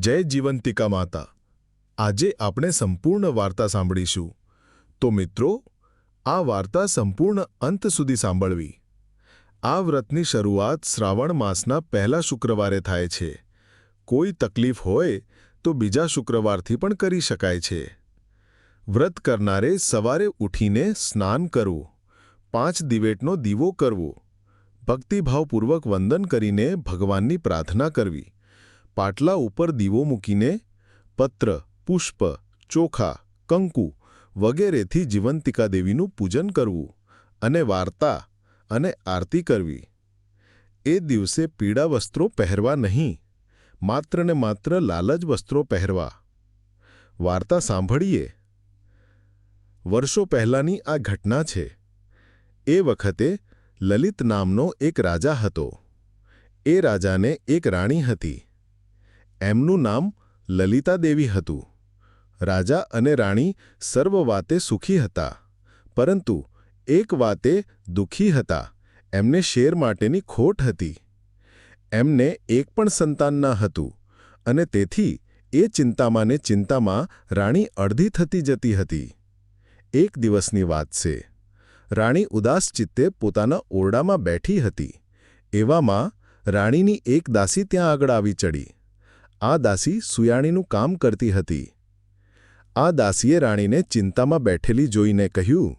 જય જીવંતિકા માતા. આજે આપણે સંપૂર્ણ વાર્તા સાંભળીશું. તો મિત્રો, આ વાર્તા સંપૂર્ણ અંત સુધી સાંભળવી. આ વ્રતની શરૂઆત શ્રાવણ માસના પહેલા શુક્રવારે થાય છે. કોઈ તકલીફ હોય તો બીજા શુક્રવારથી પણ કરી શકાય છે. વ્રત કરનારે સવારે ઉઠીને સ્નાન કરવું, પાંચ દિવેટનો દીવો કરવો, ભક્તિભાવપૂર્વક વંદન કરીને ભગવાનની પ્રાર્થના કરવી પાટલા ઉપર દીવો મૂકીને પત્ર, પુષ્પ, ચોખા, કંકુ વગેરેથી જીવંતિકા દેવીનું પૂજન કરવું અને વાર્તા અને આરતી કરવી. એ દિવસે પીળા વસ્ત્રો પહેરવા નહીં, માત્ર ને માત્ર લાલ જ વસ્ત્રો પહેરવા. વાર્તા સાંભળીએ. વર્ષો પહેલાંની આ ઘટના છે. એ વખતે લલિત નામનો એક રાજા હતો. એ રાજાને એક રાણી હતી. એમનું નામ લલિતા દેવી હતું. રાજા અને રાણી સર્વ વાતે સુખી હતા, પરંતુ એક વાતે દુઃખી હતા, એમને શેર માટેની ખોટ હતી. એમને એક પણ સંતાન ન હતું અને તેથી એ ચિંતામાં ને ચિંતામાં રાણી અડધી થતી જતી હતી. એક દિવસની વાત છે, રાણી ઉદાસ ચિત્તે પોતાના ઓરડામાં બેઠી હતી, એવામાં રાણીની એક દાસી ત્યાં આગળ આવી ચડી. આ દાસી સુયાણીનું કામ કરતી હતી. આ દાસીએ રાણીને ચિંતામાં બેઠેલી જોઈને કહ્યું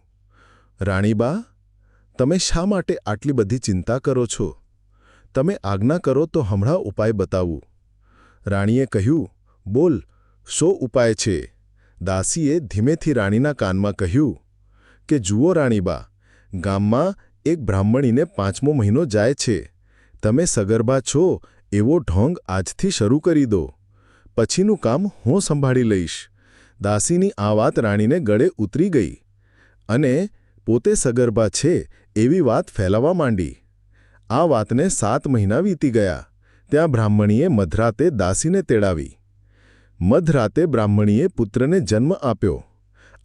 રાણીબા તમે શા માટે આટલી બધી ચિંતા કરો છો? તમે આજ્ઞા કરો તો હમણાં ઉપાય બતાવું. રાણીએ કહ્યું, બોલ, શો ઉપાય છે? દાસીએ ધીમેથી રાણીના કાનમાં કહ્યું, કે જુઓ રાણીબા ગામમાં એક બ્રાહ્મણીને પાંચમો મહિનો જાય છે. તમે સગર્ભા છો એવો ઢોંગ આજથી શરૂ કરી દો. પછીનું કામ હું સંભાળી લઈશ. દાસીની આ વાત રાણીને ગળે ઉતરી ગઈ અને પોતે સગર્ભા છે એવી વાત ફેલાવા માંડી. આ વાતને સાત મહિના વીતી ગયા. ત્યાં બ્રાહ્મણીએ મધરાતે દાસીને તેડાવી. મધરાતે બ્રાહ્મણીએ પુત્રને જન્મ આપ્યો.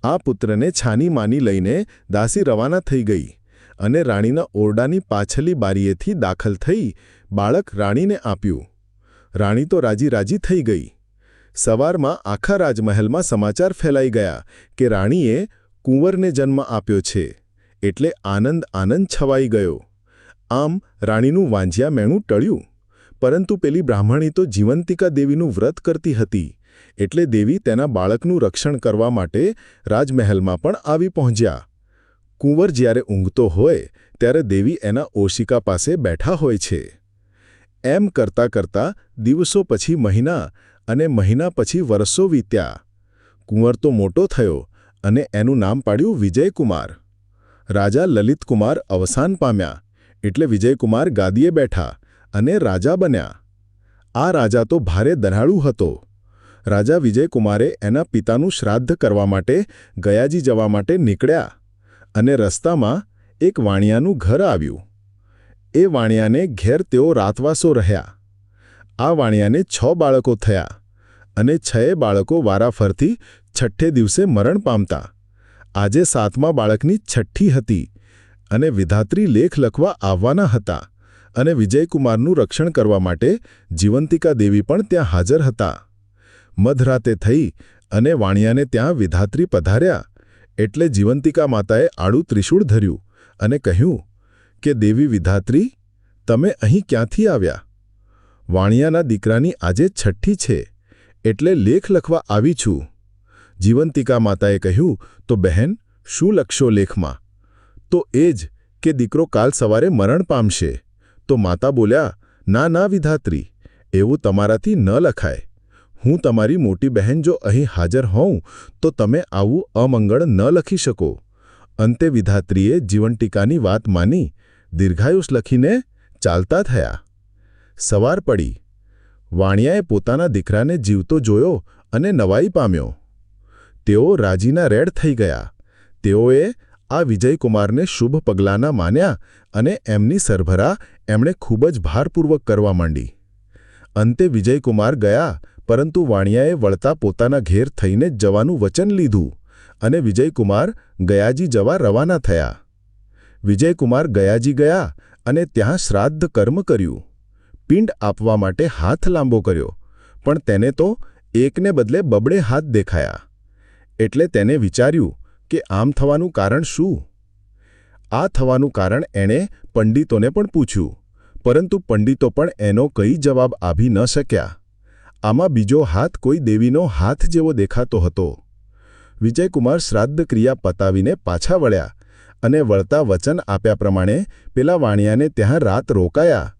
આ પુત્રને છાની માની લઈને દાસી રવાના થઈ ગઈ અને રાણીના ઓરડાની પાછલી બારીએથી દાખલ થઈ બાળક રાણીને આપ્યું. રાણી તો રાજી રાજી થઈ ગઈ. સવારમાં આખા રાજમહેલમાં સમાચાર ફેલાઈ ગયા કે રાણીએ કુંવરને જન્મ આપ્યો છે, એટલે આનંદ આનંદ છવાઈ ગયો. આમ રાણીનું વાંજિયા મેણું ટળ્યું, પરંતુ પેલી બ્રાહ્મણી તો જીવંતિકા દેવીનું વ્રત કરતી હતી, એટલે દેવી તેના બાળકનું રક્ષણ કરવા માટે રાજમહેલમાં પણ આવી પહોંચ્યા. કુંવર જ્યારે ઊંઘતો હોય, ત્યારે દેવી એના ઓશિકા પાસે બેઠા હોય છે. એમ કરતા કરતા દિવસો પછી મહિના અને મહિના પછી વરસો વીત્યા. કુંવર તો મોટો થયો અને એનું નામ પાડ્યું વિજયકુમાર. રાજા લલિતકુમાર અવસાન પામ્યા, એટલે વિજયકુમાર ગાદીએ બેઠા અને રાજા બન્યા. આ રાજા તો ભારે દરાળુ હતો. રાજા વિજયકુમારે એના પિતાનું શ્રાદ્ધ કરવા માટે ગયાજી જવા માટે નીકળ્યા અને રસ્તામાં એક વાણિયાનું ઘર આવ્યું. એ વાણિયાને ઘેર તેઓ રાતવાસો રહ્યા. આ વાણિયાને છ બાળકો થયા અને છએ બાળકો વારાફરથી છઠ્ઠે દિવસે મરણ પામતા. આજે સાતમા બાળકની છઠ્ઠી હતી અને વિધાત્રી લેખ લખવા આવવાના હતા અને વિજયકુમારનું રક્ષણ કરવા માટે જીવંતિકા દેવી પણ ત્યાં હાજર હતા. મધરાતે થઈ અને વાણિયાને ત્યાં વિધાત્રી પધાર્યા એટલે જીવંતિકા માતાએ આડું ત્રિશૂળ ધર્યું અને કહ્યું કે દેવી વિધાત્રી, તમે અહીં ક્યાંથી આવ્યા? વાણિયાના દીકરાની આજે છઠ્ઠી છે, એટલે લેખ લખવા આવી છું. જીવંતિકા માતાએ કહ્યું, તો બહેન, શું લખશો લેખમાં? તો એ જ કે દીકરો કાલ સવારે મરણ પામશે. તો માતા બોલ્યા, ના ના, વિધાત્રી, એવું તમારાથી ન લખાય. હું તમારી મોટી બહેન જો અહીં હાજર હોઉં, તો તમે આવું અમંગળ ન લખી શકો. અંતે વિધાત્રીએ જીવનટીકાની વાત માની દીર્ઘાયુષ લખીને ચાલતા થયા. સવાર પડી. વાણિયાએ પોતાના દીકરાને જીવતો જોયો અને નવાઈ પામ્યો. તેઓ રાજીના રેડ થઈ ગયા. તેઓએ આ વિજયકુમારને શુભ પગલાંના માન્યા અને એમની સરભરા એમણે ખૂબ જ ભારપૂર્વક કરવા માંડી. અંતે વિજયકુમાર ગયા, પરંતુ વાણિયાએ વળતા પોતાના ઘેર થઈને જવાનું વચન લીધું અને વિજયકુમાર ગયાજી જવા રવાના થયા. વિજયકુમાર ગયાજી ગયા અને ત્યાં શ્રાદ્ધ કર્મ કર્યું. પિંડ આપવા માટે હાથ લાંબો કર્યો, પણ તેને તો એકને બદલે બબડે હાથ દેખાયા. એટલે તેને વિચાર્યું કે આમ થવાનું કારણ શું? આ થવાનું કારણ એણે પંડિતોને પણ પૂછ્યું, પરંતુ પંડિતો પણ એનો કંઈ જવાબ આપી ન શક્યા. આમાં બીજો હાથ કોઈ દેવીનો હાથ જેવો દેખાતો હતો. વિજયકુમાર શ્રાદ્ધ ક્રિયા પતાવીને પાછા વળ્યા અને વળતા વચન આપ્યા પ્રમાણે પેલા વાણિયાને ત્યાં રાત રોકાયા.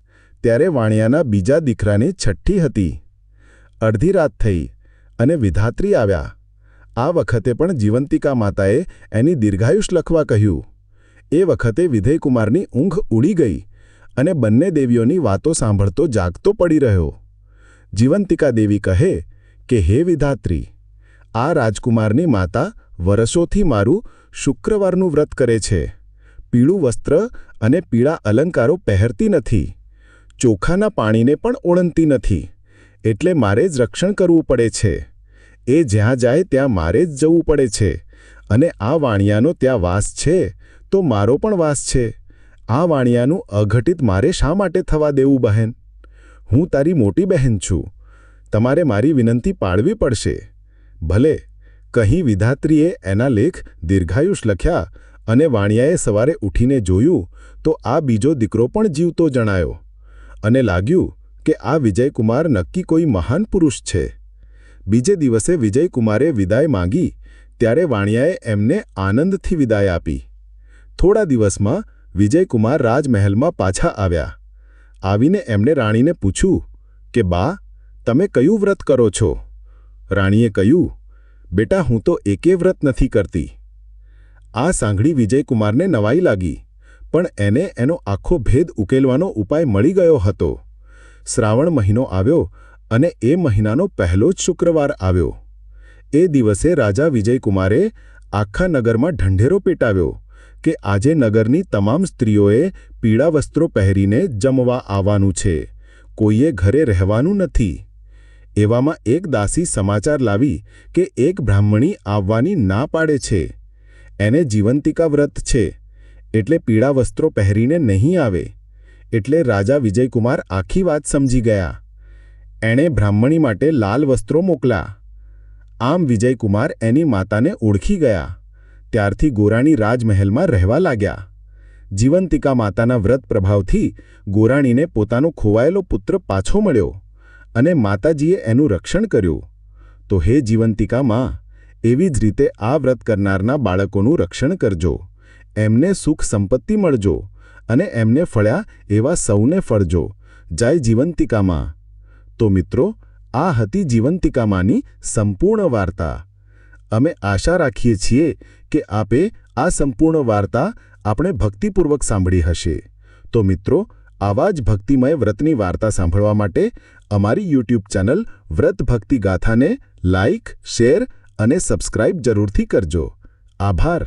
ત્યારે વાણિયાના બીજા દીકરાની છઠ્ઠી હતી. અડધી રાત થઈ અને વિધાત્રી આવ્યા. આ વખતે પણ જીવંતિકા માતાએ એની દીર્ઘાયુષ લખવા કહ્યું. એ વખતે વિધયકુમારની ઊંઘ ઉડી ગઈ અને બંને દેવીઓની વાતો સાંભળતો જાગતો પડી રહ્યો. જીવંતિકા દેવી કહે કે, હે વિધાત્રી, આ રાજકુમારની માતા વરસોથી મારું શુક્રવારનું વ્રત કરે છે. પીળું વસ્ત્ર અને પીળા અલંકારો પહેરતી નથી. ચોખાના પાણીને પણ ઓળંતી નથી. એટલે મારે જ રક્ષણ કરવું પડે છે. એ જ્યાં જાય ત્યાં મારે જ જવું પડે છે. અને આ વાણિયાનો ત્યાં વાસ છે, તો મારો પણ વાસ છે. આ વાણિયાનું અઘટિત મારે શા માટે થવા દેવું બહેન? હું તારી મોટી બહેન છું. તમારે મારી વિનંતી પાળવી પડશે. ભલે કહી વિધાત્રીએ એના લેખ દીર્ઘાયુષ લખ્યા અને વાણિયાએ સવારે ઉઠીને જોયું તો આ બીજો દીકરો પણ જીવતો જણાયો અને લાગ્યું કે આ વિજયકુમાર નક્કી કોઈ મહાન પુરુષ છે. બીજે દિવસે વિજયકુમારે વિદાય માંગી ત્યારે વાણિયાએ એમને આનંદથી વિદાય આપી. થોડા દિવસમાં વિજયકુમાર રાજમહેલમાં પાછા આવ્યા. આવીને એમણે રાણીને પૂછ્યું કે, બા, તમે કયું વ્રત કરો છો? રાણીએ કહ્યું બેટા, હું તો એકે વ્રત નથી કરતી. આ સાંભળી વિજયકુમારને નવાઈ લાગી, પણ એને એનો આખો ભેદ ઉકેલવાનો ઉપાય મળી ગયો હતો. શ્રાવણ મહિનો આવ્યો અને એ મહિનાનો પહેલો જ શુક્રવાર આવ્યો. એ દિવસે રાજા વિજયકુમારે આખા નગરમાં ઢંઢેરો પેટાવ્યો કે આજે નગરની તમામ સ્ત્રીઓએ પીળા વસ્ત્રો પહેરીને જમવા આવવાનું છે. કોઈએ ઘરે રહેવાનું નથી. એવામાં એક દાસી સમાચાર લાવી કે એક બ્રાહ્મણી આવવાની ના પાડે છે. એને જીવંતિકા વ્રત છે. એટલે પીળા વસ્ત્રો પહેરીને નહીં આવે. એટલે રાજા વિજયકુમાર આખી વાત સમજી ગયા. એણે બ્રાહ્મણી માટે લાલ વસ્ત્રો મોકલ્યા. આમ વિજયકુમાર એની માતાને ઓળખી ગયા. ત્યારથી ગોરાણી રાજમહેલમાં રહેવા લાગ્યા. જીવંતિકા માતાના વ્રત પ્રભાવથી ગોરાણીને પોતાનો ખોવાયેલો પુત્ર પાછો મળ્યો. અને માતાજીએ એનું રક્ષણ કર્યું. તો હે જીવંતિકા માં, એવી જ રીતે આ વ્રત કરનારના બાળકોનું રક્ષણ કરજો. એમને સુખ સંપત્તિ મળજો અને એમને ફળ્યા એવા સૌને ફળજો. જય જીવંતિકામાં તો મિત્રો, આ હતી જીવંતિકામાંની સંપૂર્ણ વાર્તા. અમે આશા રાખીએ છીએ કે આપે આ સંપૂર્ણ વાર્તા આપણે ભક્તિપૂર્વક સાંભળી હશે. તો મિત્રો, આવા જ ભક્તિમય વ્રતની વાર્તા સાંભળવા માટે અમારી યુટ્યુબ ચેનલ વ્રત ભક્તિ ગાથાને લાઇક શેર અને સબસ્ક્રાઇબ જરૂરથી કરજો. આભાર.